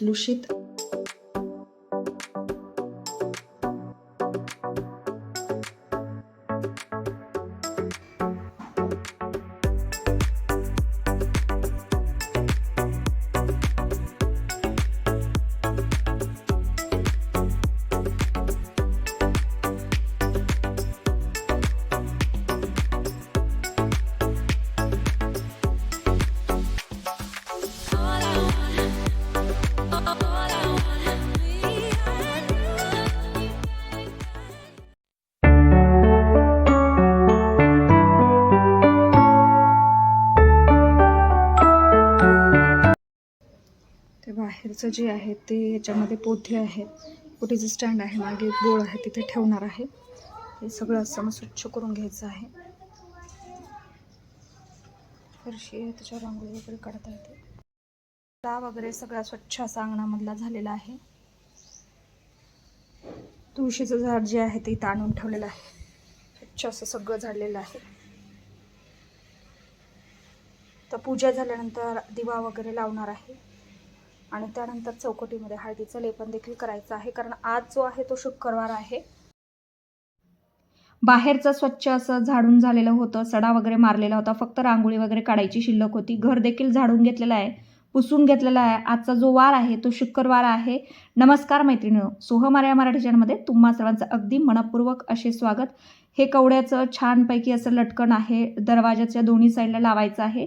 Lushit बाहेरचं जे आहे ते याच्यामध्ये पोथे आहेत पोटीचं स्टँड आहे मागे एक बोळ आहे तिथे ठेवणार आहे. हे सगळं असं मग स्वच्छ करून घ्यायचं आहे. फरशी आहे त्याच्यावर रांगोळी वगैरे काढता येते. ता वगैरे सगळा स्वच्छ असा अंगणामधला झालेला आहे. तुळशीचं झाड जे आहे ते इथं आणून ठेवलेलं आहे. स्वच्छ असं सगळं झाडलेलं आहे. तर पूजा झाल्यानंतर दिवा वगैरे लावणार आहे. आणि त्यानंतर चौकटीमध्ये हळदीचं लेपन देखील करायचं आहे कारण आज जो आहे तो शुक्रवार आहे. बाहेरचं स्वच्छ असं झाडून झालेलं होतं सडा वगैरे मारलेला होता फक्त रांगोळी वगैरे काढायची शिल्लक होती घर देखील झाडून घेतलेलं आहे पुसून घेतलेला आहे. आजचा जो वार आहे तो शुक्रवार आहे. नमस्कार मैत्रिणी सोहमार्या मराठी चॅनलमध्ये तुम्हा सर्वांचं अगदी मनपूर्वक असे स्वागत. हे कवड्याचं छानपैकी असं लटकन आहे दरवाजाच्या दोन्ही साईडला लावायचं आहे.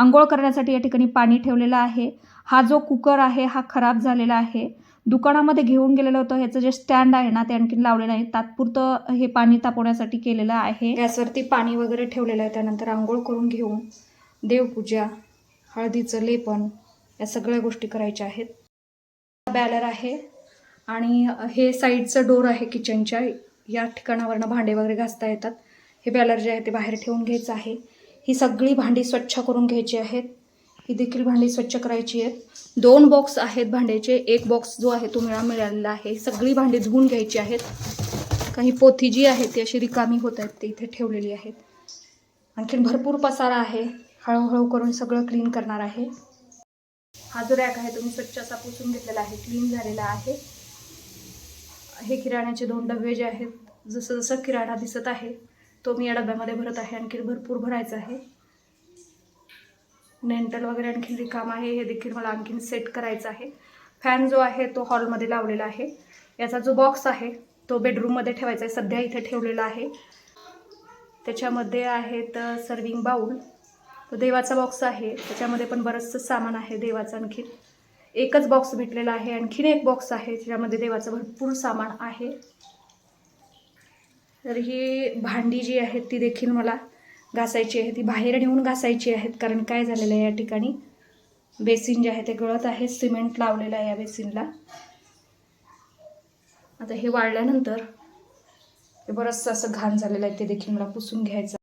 आंघोळ करण्यासाठी या ठिकाणी पाणी ठेवलेलं आहे. हा जो कुकर आहे हा खराब झालेला आहे. दुकानामध्ये घेऊन गेलेलं होतं. ह्याचं जे स्टँड आहे ना ते आणखीन लावलेलं आहे. तात्पुरतं हे पाणी तापवण्यासाठी केलेलं आहे. गॅसवरती पाणी वगैरे ठेवलेलं आहे. त्यानंतर आंघोळ करून घेऊन देवपूजा हळदीचं लेपन या सगळ्या गोष्टी करायच्या आहेत. बॅलर आहे आणि हे साईडचं डोर आहे किचनच्या. या ठिकाणावरनं भांडे वगैरे घासता येतात. हे बॅलर जे आहे ते बाहेर ठेवून घ्यायचं आहे. ही सगळी भांडी स्वच्छ करून घ्यायची आहेत. ही देखील भांडी स्वच्छ करायची आहेत. दोन बॉक्स आहेत भांड्याचे. एक बॉक्स जो आहे तो मिळा मिळालेला आहे. सगळी भांडी धुवून घ्यायची आहेत. काही पोथी जी आहे ती अशी रिकामी होत आहेत ते इथे ठेवलेली आहेत. आणखीन भरपूर पसारा आहे. हळूहळू करून सगळं क्लीन करणार आहे. हा जो रॅक आहे तुम्ही स्वच्छ असा पुसून घेतलेला आहे. क्लीन झालेला आहे. हे किराण्याचे दोन डबे जे आहेत जसं जसं किराणा दिसत आहे तो मी या डब्यामध्ये भरत आहे. आणखी भरपूर भरायचा आहे. नेंटल वगैरे आणखीन रिकाम आहे. हे देखील मला आणखीन सेट करायचं आहे. फॅन जो आहे तो हॉलमध्ये लावलेला आहे. याचा जो बॉक्स आहे तो बेडरूममध्ये ठेवायचा आहे. सध्या इथे ठेवलेला आहे. त्याच्यामध्ये आहेत सर्विंग बाऊल तो देवाचा बॉक्स आहे. त्याच्यामध्ये पण बरंचसं सामान आहे देवाचं आणखीन. एकच बॉक्स भेटलेला आहे. आणखीन एक बॉक्स आहे. त्याच्यामध्ये देवाचं भरपूर सामान आहे. तर ही भांडी जी आहेत ती देखील मला घासायची आहे. ती बाहेर नेऊन घासायची आहेत. कारण काय झालेलं आहे या ठिकाणी? बेसिन जे आहे ते गळत आहे. सिमेंट लावलेलं आहे या बेसिनला. आता हे वाळल्यानंतर हे बरंचसं असं घाण झालेलं आहे ते देखील मला पुसून घ्यायचं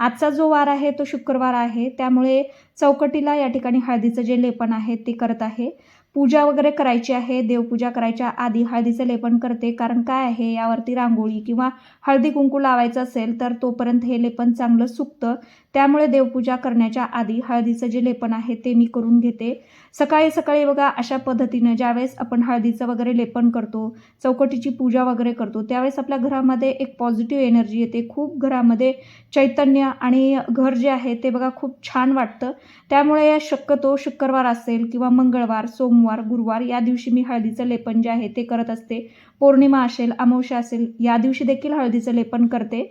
आजचा जो वार आहे तो शुक्रवार आहे. त्यामुळे चौकटीला या ठिकाणी हळदीचं जे लेपन आहे ते करत आहे. पूजा वगैरे करायची आहे देवपूजा करायच्या आधी हळदीचं लेपन करते. कारण काय आहे यावरती रांगोळी किंवा हळदी कुंकू लावायचं असेल तर तोपर्यंत हे लेपन चांगलं सुकतं. त्यामुळे देवपूजा करण्याच्या आधी हळदीचं जे लेपन आहे ते मी करून घेते. सकाळी सकाळी बघा अशा पद्धतीनं ज्यावेळेस आपण हळदीचं वगैरे लेपन करतो चौकटीची पूजा वगैरे करतो त्यावेळेस आपल्या घरामध्ये एक पॉझिटिव्ह एनर्जी येते. खूप घरामध्ये चैतन्य आणि घर जे आहे ते बघा खूप छान वाटतं. त्यामुळे शक्यतो शुक्रवार असेल किंवा मंगळवार सोमवार गुरुवार या दिवशी मी हळदीचं लेपन जे आहे ते करत असते. पौर्णिमा असेल अमावस्या असेल या दिवशी देखील हळदीचं लेपन करते.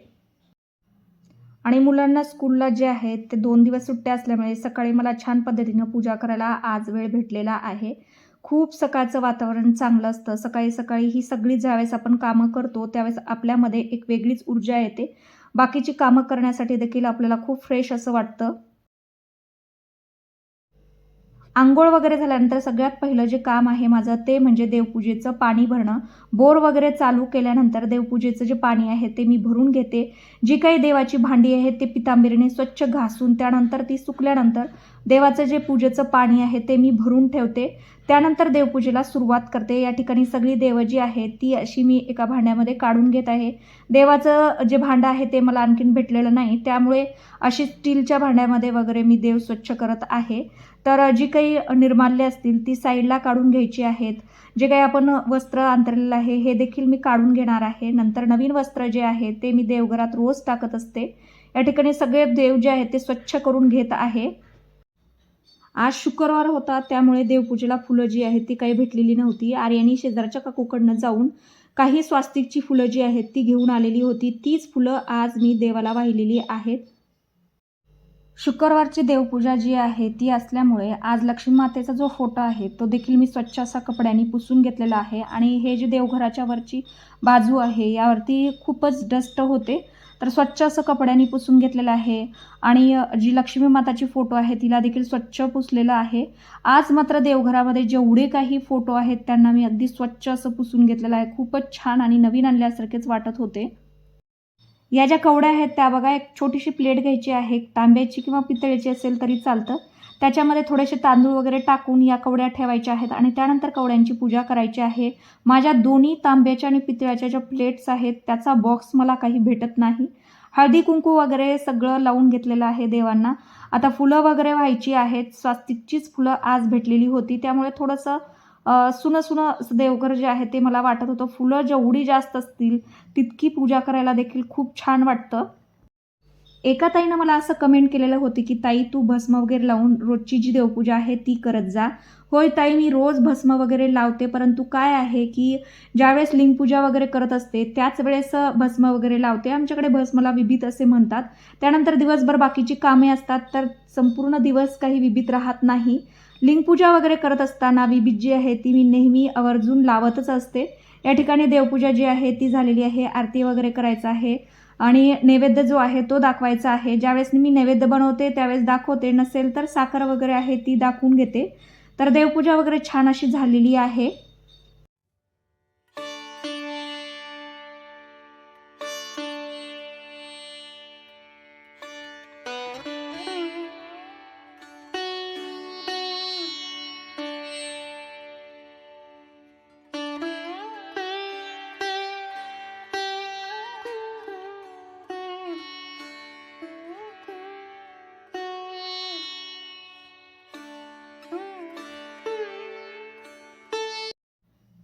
आणि मुलांना स्कूलला जे आहे ते दोन दिवस सुट्ट्या असल्यामुळे सकाळी मला छान पद्धतीनं पूजा करायला आज वेळ भेटलेला आहे. खूप सकाळचं वातावरण चांगलं असतं. सकाळी सकाळी ही सगळी ज्यावेळेस आपण कामं करतो त्यावेळेस आपल्यामध्ये एक वेगळीच ऊर्जा येते. बाकीची कामं करण्यासाठी देखील आपल्याला खूप फ्रेश असं वाटतं. आंघोळ वगैरे झाल्यानंतर सगळ्यात पहिलं जे काम आहे माझं ते म्हणजे देवपूजेचं पाणी भरणं. बोर वगैरे चालू केल्यानंतर देवपूजेचं जे पाणी आहे ते मी भरून घेते. जी काही देवाची भांडी आहेत ते पितांबिरीने स्वच्छ घासून त्यानंतर ती सुकल्यानंतर देवाचं जे पूजेचं पाणी आहे ते मी भरून ठेवते. त्यानंतर देवपूजेला सुरुवात करते. या ठिकाणी सगळी देवं जी आहेत ती अशी मी एका भांड्यामध्ये काढून घेत आहे. देवाचं जे भांडं आहे ते मला आणखीन भेटलेलं नाही. त्यामुळे अशी स्टीलच्या भांड्यामध्ये वगैरे मी देव स्वच्छ करत आहे. तर जी काही निर्माल्य असतील ती साईडला काढून घ्यायची आहेत. जे काही आपण वस्त्र अंतरलेलं आहे हे देखील मी काढून घेणार आहे. नंतर नवीन वस्त्र जे आहे ते मी देवघरात रोज टाकत असते. या ठिकाणी सगळे देव जे आहेत ते स्वच्छ करून घेत आहे. आज शुक्रवार होता त्यामुळे देवपूजेला फुलं जी आहेत ती काही भेटलेली नव्हती. आर्यानी शेजारच्या काकूकडनं जाऊन काही स्वास्तिकची फुलं जी आहेत ती घेऊन आलेली होती. तीच फुलं आज मी देवाला वाहिलेली आहेत. शुक्रवारची देवपूजा जी आहे ती असल्यामुळे आज लक्ष्मी मातेचा जो फोटो आहे तो देखील मी स्वच्छ असा कपड्यांनी पुसून घेतलेला आहे. आणि हे जे देवघराच्या वरची बाजू आहे यावरती खूपच डस्ट होते. तर स्वच्छ असं कपड्यांनी पुसून घेतलेलं आहे. आणि जी लक्ष्मी माताची फोटो आहे तिला देखील स्वच्छ पुसलेलं आहे. आज मात्र देवघरामध्ये जेवढे काही फोटो आहेत त्यांना मी अगदी स्वच्छ असं पुसून घेतलेलं आहे. खूपच छान आणि नवीन आणल्यासारखेच वाटत होते. या ज्या कवड्या आहेत त्या बघा एक छोटीशी प्लेट घ्यायची आहे. तांब्याची किंवा पितळेची असेल तरी चालतं. त्याच्यामध्ये थोडेसे तांदूळ वगैरे टाकून या कवड्या ठेवायच्या आहेत आणि त्यानंतर कवड्यांची पूजा करायची आहे. माझ्या दोन्ही तांब्याच्या आणि पितळ्याच्या ज्या प्लेट्स आहेत त्याचा बॉक्स मला काही भेटत नाही. हळदी कुंकू वगैरे सगळं लावून घेतलेलं आहे देवांना. आता फुलं वगैरे व्हायची आहेत. स्वास्तिकचीच फुलं आज भेटलेली होती. त्यामुळे थोडंसं सुनं सुनं देवघर जे आहे ते मला वाटत होतं. फुलं जेवढी जास्त असतील तितकी पूजा करायला देखील खूप छान वाटतं. एका ताईनं मला असं कमेंट केलेलं होती की ताई तू भस्म वगैरे लावून रोजची जी देवपूजा आहे ती करत जा. होय ताई मी रोज भस्म वगैरे लावते परंतु काय आहे की ज्यावेळेस लिंगपूजा वगैरे करत असते त्याच वेळेस भस्म वगैरे लावते. आमच्याकडे भस्मला विभीत असे म्हणतात. त्यानंतर दिवसभर बाकीची कामे असतात तर संपूर्ण दिवस काही विभीत राहत नाही. लिंगपूजा वगैरे करत असताना विभीत जी आहे ती मी नेहमी आवर्जून लावतच असते. या ठिकाणी देवपूजा जी आहे ती झालेली आहे. आरती वगैरे करायचं आहे. आणि नैवेद्य जो आहे तो दाखवायचा आहे. ज्यावेळेस मी नैवेद्य बनवते त्यावेळेस दाखवते. नसेल तर साखर वगैरे आहे ती दाखवून घेते. तर देवपूजा वगैरे छान अशी झालेली आहे.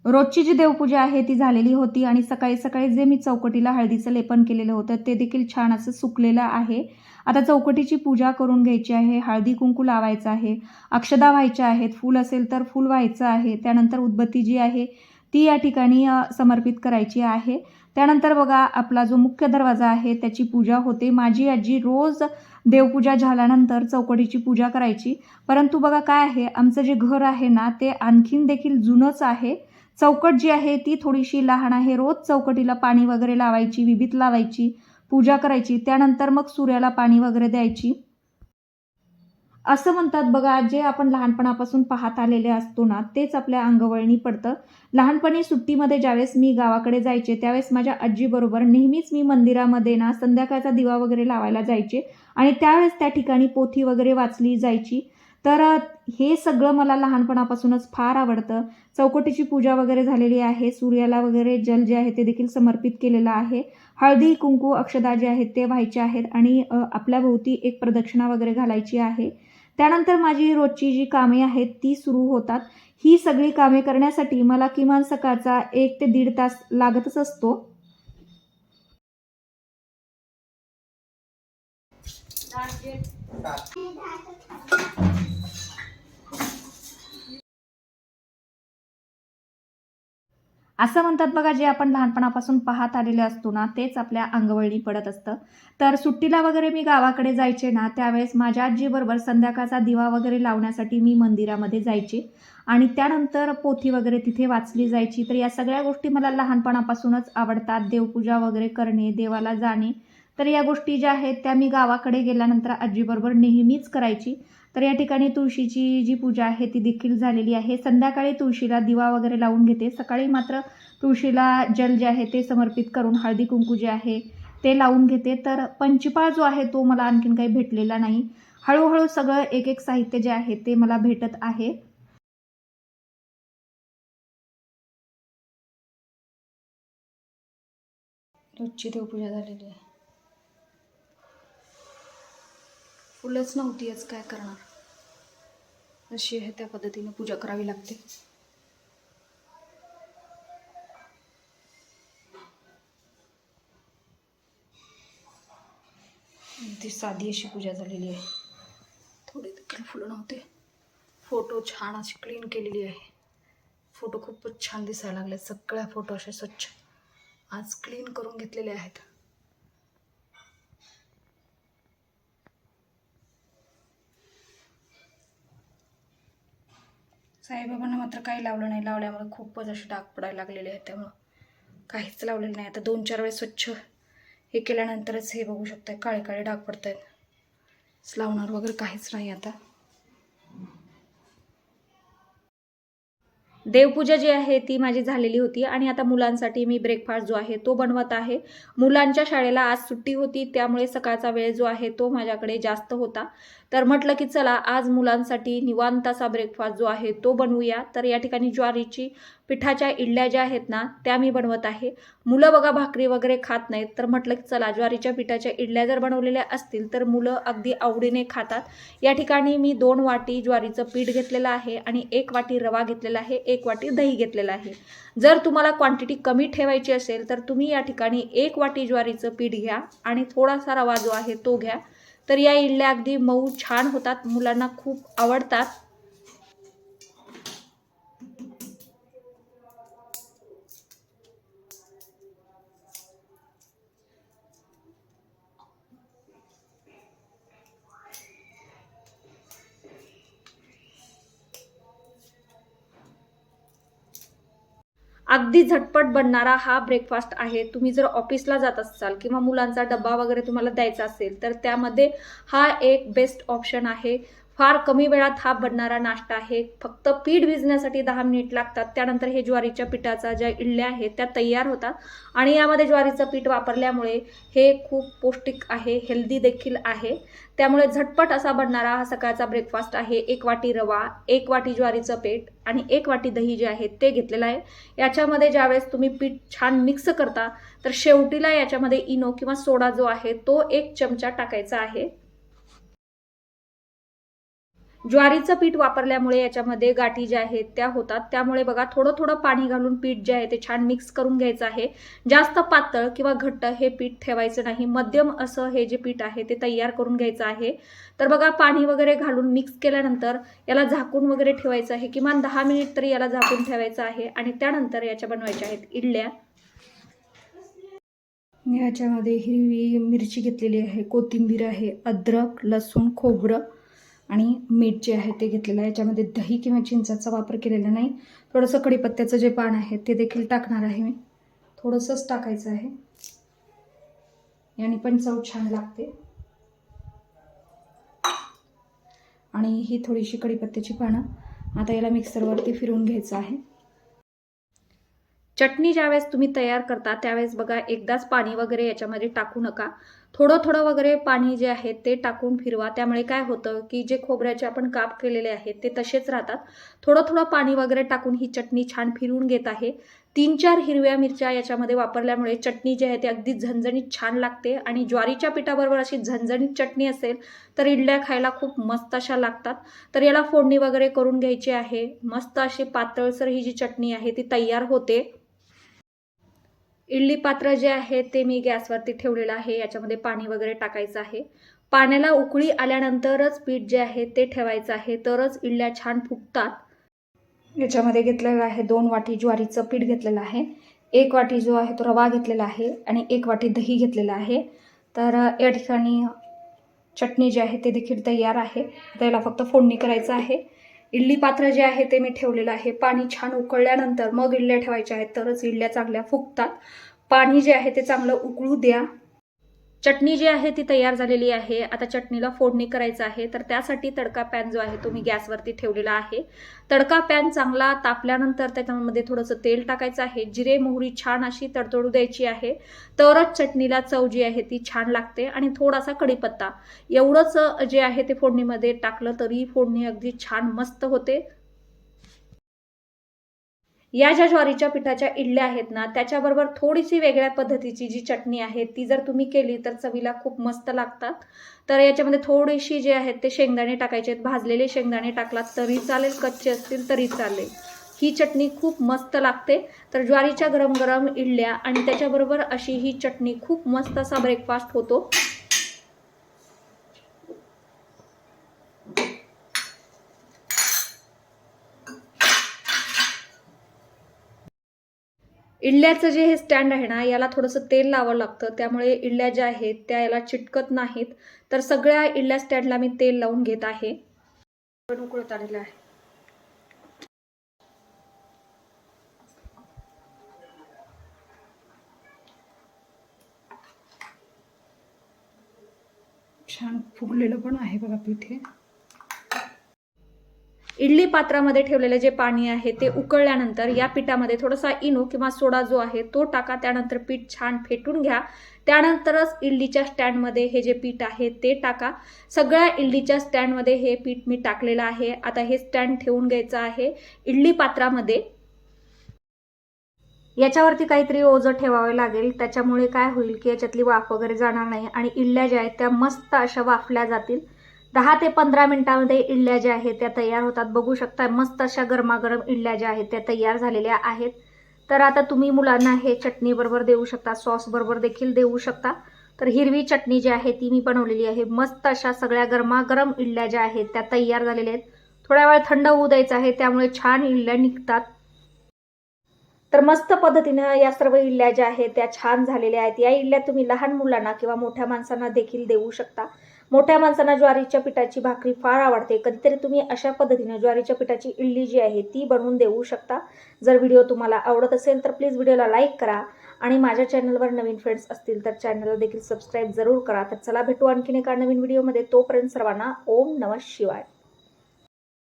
रोजची जी देवपूजा आहे ती झालेली होती आणि सकाळी सकाळी जे मी चौकटीला हळदीचं लेपन केलेलं होतं ते देखील छान असं सुकलेलं आहे. आता चौकटीची पूजा करून घ्यायची आहे हळदी कुंकू लावायचं आहे अक्षदा व्हायच्या आहेत फूल असेल तर फूल व्हायचं आहे त्यानंतर उदबत्ती जी आहे ती या ठिकाणी समर्पित करायची आहे. त्यानंतर बघा आपला जो मुख्य दरवाजा आहे त्याची पूजा होते. माझी आजी रोज देवपूजा झाल्यानंतर चौकटीची पूजा करायची. परंतु बघा काय आहे आमचं जे घर आहे ना ते आणखीन देखील जुनंच आहे. चौकट जी आहे ती थोडीशी लहान आहे. रोज चौकटीला पाणी वगैरे लावायची विभीत लावायची पूजा करायची. त्यानंतर मग सूर्याला पाणी वगैरे द्यायची. असं म्हणतात बघा जे आपण लहानपणापासून पाहत आलेले असतो ना तेच आपल्या अंगवळणी पडतं. लहानपणी सुट्टीमध्ये ज्यावेळेस मी गावाकडे जायचे त्यावेळेस माझ्या आजीबरोबर नेहमीच मी मंदिरामध्ये ना संध्याकाळचा दिवा वगैरे लावायला जायचे. आणि त्यावेळेस त्या ठिकाणी पोथी वगैरे वाचली जायची. तर हे सगळं मला लहानपणापासूनच फार आवडतं. चौकटीची पूजा वगैरे झालेली आहे. सूर्याला वगैरे जल जे आहे ते देखील समर्पित केलेलं आहे. हळदी कुंकू अक्षदा जे आहेत ते व्हायचे आहेत आणि आपल्या भोवती एक प्रदक्षिणा वगैरे घालायची आहे. त्यानंतर माझी रोजची जी कामे आहेत ती सुरू होतात. ही सगळी कामे करण्यासाठी मला किमान सकाळचा एक ते दीड तास लागतच असतो. असं म्हणतात बघा जे आपण लहानपणापासून पाहत आलेले असतो ना तेच आपल्या अंगवळणी पडत असतं. तर सुट्टीला वगैरे मी गावाकडे जायचे ना त्यावेळेस माझ्या आजीबरोबर संध्याकाळचा दिवा वगैरे लावण्यासाठी मी मंदिरामध्ये जायचे. आणि त्यानंतर पोथी वगैरे तिथे वाचली जायची. तर या सगळ्या गोष्टी मला लहानपणापासूनच आवडतात. देवपूजा वगैरे करणे देवाला जाणे. तर या गोष्टी ज्या आहेत त्या मी गावाकडे गेल्यानंतर आजीबरोबर नेहमीच करायची. तर या ठिकाणी तुळशीची जी पूजा आहे ती देखील झालेली आहे. संध्याकाळी तुळशीला दिवा वगैरे लावून घेते. सकाळी मात्र तुळशीला जल जे आहे ते समर्पित करून हळदी कुंकू जे आहे ते लावून घेते. तर पंचपाळ जो आहे तो मला आणखीन काही भेटलेला नाही. हळूहळू सगळं एक एक साहित्य जे आहे ते मला भेटत आहे. रोजची देवपूजा झालेली आहे. फुलंच नव्हती आज काय करणार? अशी आहे त्या पद्धतीने पूजा करावी लागते. ती साधी अशी पूजा झालेली आहे. थोडे देखील फुलं नव्हते. फोटो छान अशी क्लीन केलेली आहे. फोटो खूपच छान दिसायला लागले सगळ्या फोटो असे स्वच्छ. आज क्लीन करून घेतलेले आहेत. साईबाबांना मात्र काही लावलं नाही. लावल्यामुळे खूपच असे डाग पडायला लागलेले आहेत त्यामुळं. काहीच लावलेलं नाही. आता दोन चार वेळेस स्वच्छ हे केल्यानंतरच हे बघू शकताय. काळे काळे डाग पडत आहेत लावणार वगैरे काहीच नाही आता. देवपूजा जी आहे ती माझी झालेली होती आणि आता मुलांसाठी मी ब्रेकफास्ट जो आहे तो बनवत आहे. मुलांच्या शाळेला आज सुट्टी होती त्यामुळे सकाळचा वेळ जो आहे तो माझ्याकडे जास्त होता. तर म्हटलं की चला आज मुलांसाठी निवांताचा ब्रेकफास्ट जो आहे तो बनवूया. तर या ठिकाणी ज्वारीची पिठाच्या इडल्या ज्या आहेत ना त्या मी बनवत आहे. मुलं बघा भाकरी वगैरे खात नाहीत तर म्हटलं की चला ज्वारीच्या पिठाच्या इडल्या जर बनवलेल्या असतील तर मुलं अगदी आवडीने खातात. या ठिकाणी मी दोन वाटी ज्वारीचं पीठ घेतलेलं आहे आणि एक वाटी रवा घेतलेला आहे एक वाटी दही घेतलेलं आहे. जर तुम्हाला क्वांटिटी कमी ठेवायची असेल तर तुम्ही या ठिकाणी एक वाटी ज्वारीचं पीठ घ्या आणि थोडासा रवा जो आहे तो घ्या. तर या इडल्या अगदी मऊ छान होतात मुलांना खूप आवडतात. अगदी झटपट बनणारा हा ब्रेकफास्ट आहे. तुम्ही जर ऑफिसला जात असाल किंवा मुलांचा डब्बा वगैरे तुम्हाला द्यायचा असेल तर त्यामध्ये हा एक बेस्ट ऑप्शन आहे. फार कमी वेळात हा बनणारा नाश्ता आहे. फक्त पीठ भिजण्यासाठी दहा मिनिट लागतात. त्यानंतर हे ज्वारीच्या पिठाचा ज्या इडल्या आहेत त्या तयार होतात. आणि यामध्ये ज्वारीचं पीठ वापरल्यामुळे हे खूप पौष्टिक आहे हेल्दी देखील आहे. त्यामुळे झटपट असा बनणारा हा सकाळचा ब्रेकफास्ट आहे. एक वाटी रवा एक वाटी ज्वारीचं पीठ आणि एक वाटी दही जे आहे ते घेतलेलं आहे. याच्यामध्ये ज्यावेळेस तुम्ही पीठ छान मिक्स करता तर शेवटीला याच्यामध्ये इनो किंवा सोडा जो आहे तो एक चमचा टाकायचा आहे. ज्वारीचं पीठ वापरल्यामुळे याच्यामध्ये गाठी ज्या आहेत त्या होतात. त्यामुळे बघा थोडं थोडं पाणी घालून पीठ जे आहे ते छान मिक्स करून घ्यायचं आहे. जास्त पातळ किंवा घट्ट हे पीठ ठेवायचं नाही. मध्यम असं हे जे पीठ आहे ते तयार करून घ्यायचं आहे. तर बघा पाणी वगैरे घालून मिक्स केल्यानंतर याला झाकून वगैरे ठेवायचं आहे. किमान दहा मिनिट तरी याला झाकून ठेवायचं आहे आणि त्यानंतर याच्या बनवायच्या आहेत इडल्या. याच्यामध्ये हिरवी मिरची घेतलेली आहे कोथिंबीर आहे अद्रक लसूण खोबरं आणि मीठ जे आहे ते घेतलेलं आहे. याच्यामध्ये दही किंवा चिंचाचा वापर केलेला नाही. थोडंसं कढीपत्त्याचं जे पान आहे ते देखील टाकणार आहे मी. थोडंसंच टाकायचं आहे. याने पण चव छान लागते. आणि ही थोडीशी कढीपत्त्याची पानं. आता याला मिक्सरवरती फिरवून घ्यायचं आहे. चटणी ज्यावेळेस तुम्ही तयार करता त्यावेळेस बघा एकदाच पाणी वगैरे याच्यामध्ये टाकू नका. थोडं थोडं वगैरे पाणी जे आहे ते टाकून फिरवा. त्यामुळे काय होतं की जे खोबऱ्याचे आपण काप केलेले आहेत ते तसेच राहतात. थोडं थोडं पाणी वगैरे टाकून ही चटणी छान फिरवून घेत आहे. तीन चार हिरव्या मिरच्या याच्यामध्ये वापरल्यामुळे चटणी जी आहे ती अगदी झणझणीत छान लागते आणि ज्वारीच्या पिठाबरोबर अशी झणझणीत चटणी असेल तर इडल्या खायला खूप मस्त अशा लागतात. तर याला फोडणी वगैरे करून घ्यायची आहे. मस्त अशी पातळसर ही जी चटणी आहे ती तयार होते. इडली पात्र जे आहे ते मी गॅसवरती ठेवलेलं आहे याच्यामध्ये पाणी वगैरे टाकायचं आहे. पाण्याला उकळी आल्यानंतरच पीठ जे आहे ते ठेवायचं आहे तरच इडल्या छान फुगतात. याच्यामध्ये घेतलेलं आहे दोन वाटी ज्वारीचं पीठ घेतलेलं आहे. एक वाटी जो आहे तो रवा घेतलेला आहे आणि एक वाटी दही घेतलेलं आहे. तर या ठिकाणी चटणी जी आहे ते देखील तयार आहे. त्याला फक्त फोडणी करायचं आहे. इडली पात्र जे आहे ते मी ठेवलेलं आहे. पाणी छान उकळल्यानंतर मग इडल्या ठेवायच्या आहेत. तरच इडल्या चांगल्या फुगतात. पाणी जे आहे ते चांगलं उकळू द्या. चटणी जी आहे ती तयार झालेली आहे. आता चटणीला फोडणी करायचं आहे. तर त्यासाठी तडका पॅन जो आहे तो मी गॅसवरती ठेवलेला आहे. तडका पॅन चांगला तापल्यानंतर त्याच्यामध्ये थोडंसं तेल टाकायचं आहे. जिरे मोहरी छान अशी तडतडू द्यायची आहे. तरच चटणीला चव जी आहे ती छान लागते. आणि थोडासा कढीपत्ता. एवढंच जे आहे ते फोडणीमध्ये टाकलं तरी फोडणी अगदी छान मस्त होते. या ज्या ज्वारीच्या पिठाच्या इडल्या आहेत ना त्याच्याबरोबर थोडीशी वेगळ्या पद्धतीची जी चटणी आहे ती जर तुम्ही केली तर चवीला खूप मस्त लागतात. तर याच्यामध्ये थोडीशी जे आहेत ते शेंगदाणे टाकायचे आहेत. भाजलेले शेंगदाणे टाकलात तरी चालेल कच्चे असतील तरी चालेल. ही चटणी खूप मस्त लागते. तर ज्वारीच्या गरम गरम इडल्या आणि त्याच्याबरोबर अशी ही चटणी खूप मस्त असा ब्रेकफास्ट होतो. इडल्याचं जे हे स्टँड आहे ना याला थोडंसं तेल लावावं लागतं. त्यामुळे इडल्या ज्या आहेत त्या याला चिटकत नाहीत. तर सगळ्या इडल्या स्टँडला मी तेल लावून घेत आहे. पण उकळत आलेलं आहे. छान फुगलेलं पण आहे बघा पीठ. हे इडली पात्रामध्ये ठेवलेलं जे पाणी आहे ते उकळल्यानंतर या पिठामध्ये थोडासा इनो किंवा सोडा जो आहे तो टाका त्यानंतर पीठ छान फेटून घ्या. त्यानंतरच इडलीच्या स्टँडमध्ये हे जे पीठ आहे ते टाका. सगळ्या इडलीच्या स्टँडमध्ये हे पीठ मी टाकलेलं आहे. आता हे स्टँड ठेवून घ्यायचं आहे इडली पात्रामध्ये. याच्यावरती काहीतरी ओझं ठेवावे लागेल. त्याच्यामुळे काय होईल की याच्यातली वाफ वगैरे जाणार नाही आणि इडल्या ज्या आहेत त्या मस्त अशा वाफल्या जातील. दहा ते पंधरा मिनिटामध्ये इडल्या ज्या आहेत त्या तयार होतात. बघू शकता मस्त अशा गरमागरम इडल्या ज्या आहेत त्या तयार झालेल्या आहेत. तर आता तुम्ही मुलांना हे चटणी बरोबर देऊ शकता सॉस बरोबर देखील देऊ शकता. तर हिरवी चटणी जी आहे ती मी बनवलेली आहे. मस्त अशा सगळ्या गरमागरम इडल्या ज्या आहेत त्या तयार झालेल्या आहेत. थोड्या वेळ थंड होऊ द्यायचं आहे त्यामुळे छान इडल्या निघतात. तर मस्त पद्धतीनं या सर्व इडल्या ज्या आहेत त्या छान झालेल्या आहेत. या इडल्या तुम्ही लहान मुलांना किंवा मोठ्या माणसांना देखील देऊ शकता. मोठ्या माणसांना ज्वारीच्या पिठाची भाकरी फार आवडते. कधीतरी तुम्ही अशा पद्धतीने ज्वारीच्या पिठाची इडली जी आहे ती बनवून देऊ शकता. जर व्हिडिओ तुम्हाला आवडत असेल तर प्लीज व्हिडिओला लाईक करा आणि माझ्या चॅनलवर नवीन फ्रेंड्स असतील तर चॅनलला देखील सबस्क्राईब जरूर करा. तर चला भेटू आणखीन एका नवीन व्हिडिओमध्ये. तोपर्यंत सर्वांना ओम नमः शिवाय.